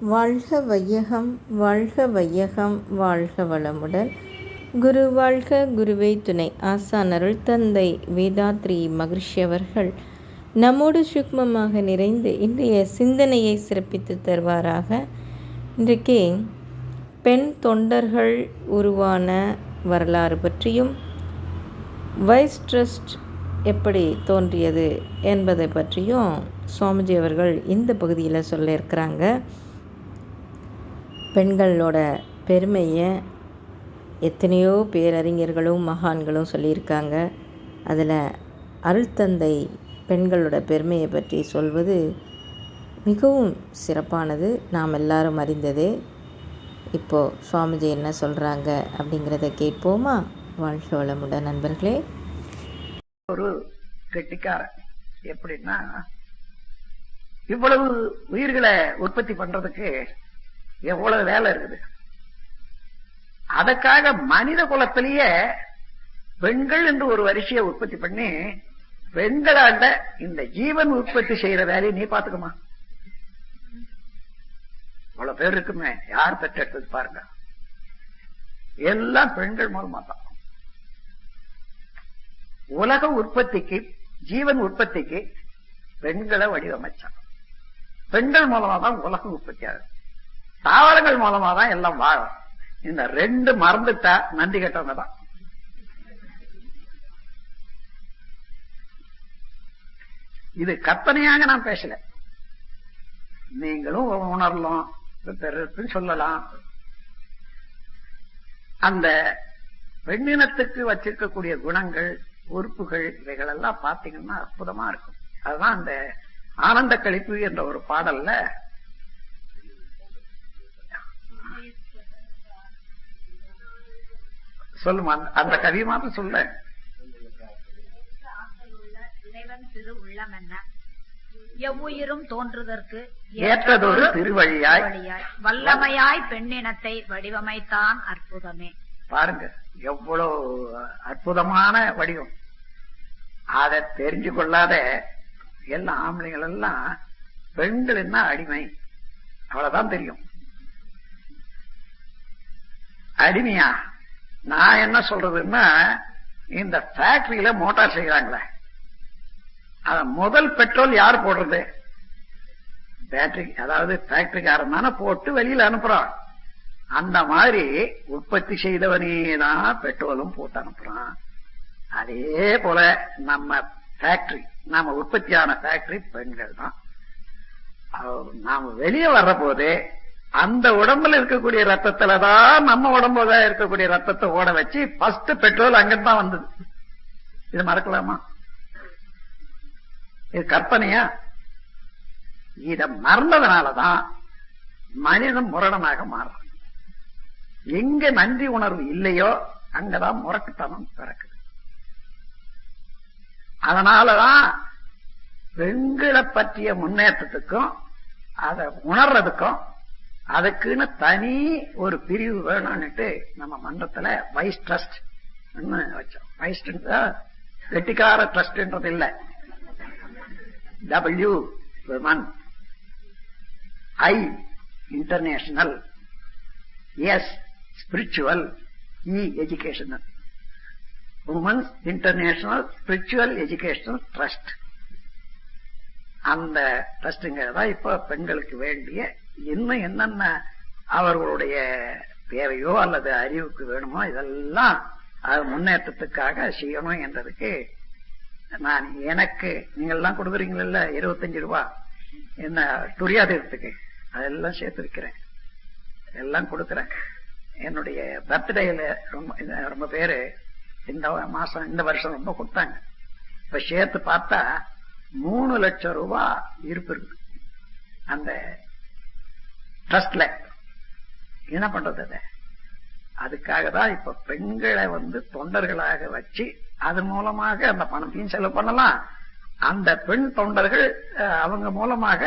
வாழ்க வையகம் வாழ்க வையகம் வாழ்க வளமுடன். குரு வாழ்க குருவை துணை. ஆசானருள் தந்தை வேதாத்ரி மகிழ்ச்சி அவர்கள் நம்மோடு சுக்மமாக நிறைந்து இன்றைய சிந்தனையை சிறப்பித்து தருவாராக. இன்றைக்கே பெண் தொண்டர்கள் உருவான வரலாறு பற்றியும் வைஸ் ட்ரஸ்ட் எப்படி தோன்றியது என்பதை பற்றியும் சுவாமிஜி அவர்கள் இந்த பகுதியில் சொல்லியிருக்கிறாங்க. பெண்களோட பெருமையை எத்தனையோ பேரறிஞர்களும் மகான்களும் சொல்லியிருக்காங்க. அதில் அருள்தந்தை பெண்களோட பெருமையை பற்றி சொல்வது மிகவும் சிறப்பானது. நாம் எல்லாரும் அறிந்ததே. இப்போது சுவாமிஜி என்ன சொல்கிறாங்க அப்படிங்கிறத கேட்போமா? வாழ்க வளமுட நண்பர்களே. ஒரு கெட்டிக்காரன். எப்படின்னா இவ்வளவு உயிர்களை உற்பத்தி பண்றதுக்கு எவ்வளவு வேலை இருக்குது? அதற்காக மனித குலத்திலேயே பெண்கள் என்று ஒரு வரிசையை உற்பத்தி பண்ணி பெண்களாண்ட இந்த ஜீவன் உற்பத்தி செய்யற வேலையை நீ பாத்துக்கமா அவ்வளவு பேர் இருக்குமே யார் பெற்றெடுத்தது பாருங்க. எல்லாம் பெண்கள் மூலமா தான் உலக உற்பத்திக்கு ஜீவன் உற்பத்திக்கு பெண்களை வடிவமைச்சான். பெண்கள் மூலமா தான் உலகம் உற்பத்தி ஆகுது. தாவரங்கள் மூலமா தான் எல்லாம் வாழும். இந்த ரெண்டு மறந்துட்டா நன்றி கட்டவங்க தான் இது கற்பனையாக நான் பேசல. நீங்களும் உணரலாம் சொல்லலாம். அந்த பெண்ணினத்துக்கு வச்சிருக்கக்கூடிய குணங்கள் உறுப்புகள் இவைகள் எல்லாம் பாத்தீங்கன்னா அற்புதமா இருக்கும். அதுதான் அந்த ஆனந்த கழிப்பு என்ற ஒரு பாடல்ல சொல்லுமா? அந்த- அந்த கவி மாத்திரம் சொல்ல எவ்வுயிரும் தோன்றுதற்கு ஏற்றதொரு திருவழியாய். வழியாய் வல்லமையாய் பெண்ணினத்தை வடிவமைத்தான் அற்புதமே. பாருங்க எவ்வளவு அற்புதமான வடிவம். அதை தெரிஞ்சு கொள்ளாத எல்லா ஆம்பளைங்கள் எல்லாம் பெண்கள் என்ன அடிமை. அவ்வளவுதான் தெரியும். அடிமையா? நான் என்ன சொல்றதுன்னா இந்த ஃபேக்டரியில மோட்டார் செய்யறாங்களே அத முதல் பெட்ரோல் யார் போடுறது? பேட்டரி அதாவது ஃபேக்டரிக்காரன் போட்டு வெளியில அனுப்புறான். அந்த மாதிரி உற்பத்தி செய்தவனே தான் பெட்ரோலும் போட்டு அனுப்புறான். அதே போல நம்ம ஃபேக்டரி நாம உற்பத்தியான ஃபேக்டரி பெண்கள் தான் அவ- நாம வெளியே வர்ற போது அந்த உடம்புல இருக்கக்கூடிய ரத்தத்துல தான் நம்ம உடம்புல இருக்கக்கூடிய ரத்தத்தை ஓட வச்சு ஃபர்ஸ்ட் பெட்ரோல் அங்கிருந்தான் தான் வந்தது. இது மறக்கலாமா? இது கற்பனையா? இத மறந்ததுனாலதான் மனிதன் முரடனாக மாறுறான். எங்க நன்றி உணர்வு இல்லையோ அங்கதான் முரட்டுத்தனம் பிறக்குது. அதனாலதான் பெண்களை பற்றிய முன்னேற்றத்துக்கும் அதை உணர்றதுக்கும் அதுக்குன்னு தனி ஒரு பிரிவு வேணும்னுட்டு நம்ம மன்றத்துல வைஸ் ட்ரஸ்ட் வச்சோம். வைஸ் வெட்டிக்கார ட்ரஸ்ட்ன்றது இல்ல. W women I international S spiritual E educational women's international spiritual educational trust அந்த தான் இப்ப பெண்களுக்கு வேண்டிய இன்னும் என்னென்ன அவர்களுடைய தேவையோ அல்லது அறிவுக்கு வேணுமோ இதெல்லாம் அது முன்னேற்றத்துக்காக செய்யணும் என்றதுக்கு நான் எனக்கு நீங்க எல்லாம் இருபத்தஞ்சு ரூபா. என்ன துரியாதீரத்துக்கு அதெல்லாம் சேர்த்து வைக்கிறேன் எல்லாம் கொடுக்குறேன். என்னுடைய பர்த்டேல ரொம்ப ரொம்ப பேரு இந்த மாசம் இந்த வருஷம் ரொம்ப கொடுத்தாங்க. இப்ப சேர்த்து பார்த்தா மூணு லட்சம் ரூபாய் இருப்பு இருக்கு அந்த ட்ரஸ்ட்ல என்ன பண்றது அதுக்காக தான் இப்ப பெண்களை வந்து தொண்டர்களாக வச்சு அதன் மூலமாக அந்த பணத்தையும் செலவு பண்ணலாம். அந்த பெண் தொண்டர்கள் அவங்க மூலமாக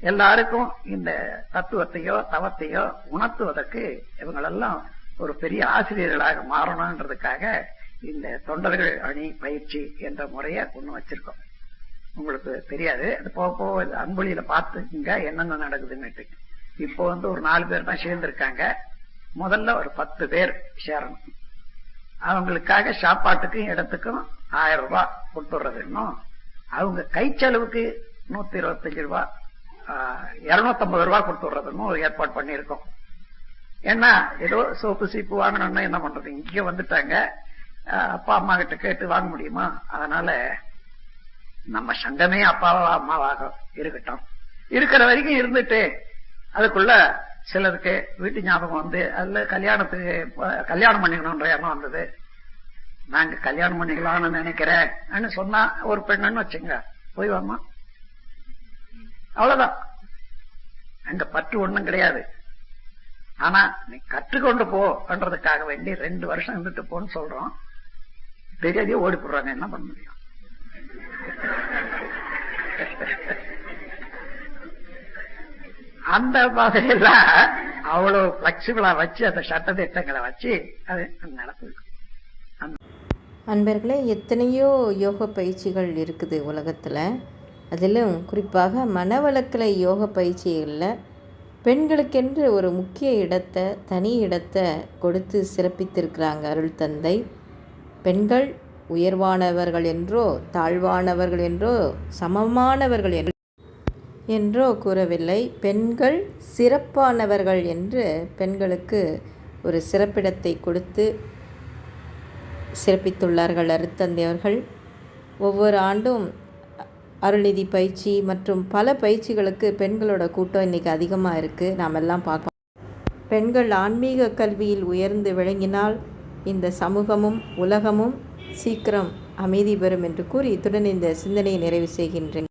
எல்லாருக்கும் இந்த தத்துவத்தையோ தவத்தையோ உணர்த்துவதற்கு இவங்களெல்லாம் ஒரு பெரிய ஆசிரியர்களாக மாறணும்ன்றதுக்காக இந்த தொண்டர்கள் அணி பயிற்சி என்ற முறையை கொண்டு வச்சிருக்கோம். உங்களுக்கு தெரியாது. அது போக போக அம்புலியில பார்த்துங்க என்னென்ன நடக்குதுன்னுட்டு இப்போ வந்து ஒரு நாலு பேர் தான் சேர்ந்திருக்காங்க. முதல்ல ஒரு பத்து பேர் சேரணும். அவங்களுக்காக சாப்பாட்டுக்கும் இடத்துக்கும் ஆயிரம் ரூபாய் கொடுத்துடுறது இன்னும். அவங்க கை செலவுக்கு நூத்தி இருபத்தஞ்சு ரூபாய் இருநூத்தம்பது ரூபாய் கொடுத்துடுறதுன்னு ஒரு ஏற்பாடு பண்ணியிருக்கோம். ஏன்னா ஏதோ சோப்பு சீப்பு வாங்கணும்னா என்ன பண்றது? இங்க வந்துட்டாங்க. அப்பா அம்மா கிட்ட கேட்டு வாங்க முடியுமா? அதனால நம்ம சங்கமே அப்பாவா அம்மாவாக இருக்கட்டும். இருக்கிற வரைக்கும் இருந்துட்டு அதுக்குள்ள சிலருக்கு வீட்டு ஞாபகம் வந்து அதுல கல்யாணத்துக்கு கல்யாணம் பண்ணிக்கணும்ன்ற எண்ணம் வந்தது. நாங்க கல்யாணம் பண்ணிக்கலாம்னு நினைக்கிறேன் சொன்னா ஒரு பெண்ணுன்னு வச்சுங்க போய் வாமா அவ்வளவுதான். அங்க பற்று ஒண்ணும் கிடையாது. ஆனா நீ கற்றுக்கொண்டு போன்றதுக்காக வேண்டி ரெண்டு வருஷம் இருந்துட்டு போன்னு சொல்றோம். தெரியாதே ஓடி போடுறாங்க என்ன பண்ண முடியும்? அந்த மாதிரியெல்லாம் அவ்வளவு பிளெக்சிபிளா வச்சு அந்த சட்ட திட்டங்களை வச்சு அது நடக்குது. அன்பர்களே எத்தனையோ யோக பயிற்சிகள் இருக்குது உலகத்தில். அதிலும் குறிப்பாக மனவளக்கலை யோக பயிற்சிகளில் பெண்களுக்கென்று ஒரு முக்கிய இடத்தை தனி இடத்தை கொடுத்து சிறப்பித்திருக்கிறாங்க அருள் தந்தை. பெண்கள் உயர்வானவர்கள் என்றோ தாழ்வானவர்கள் என்றோ சமமானவர்கள் என்றோ என்றோ கூறவில்லை. பெண்கள் சிறப்பானவர்கள் என்று பெண்களுக்கு ஒரு சிறப்பிடத்தை கொடுத்து சிறப்பித்துள்ளார்கள் அருத்தந்தை அவர்கள். ஒவ்வொரு ஆண்டும் அருள்நிதி பயிற்சி மற்றும் பல பயிற்சிகளுக்கு பெண்களோட கூட்டம் இன்றைக்கி அதிகமாக இருக்குது நாம் எல்லாம் பார்க்கலாம் பெண்கள் ஆன்மீக கல்வியில் உயர்ந்து விளங்கினால் இந்த சமூகமும் உலகமும் சீக்கிரம் அமைதி பெறும் என்று கூறி இத்துடன் இந்த சிந்தனையை நிறைவு செய்கின்றேன்.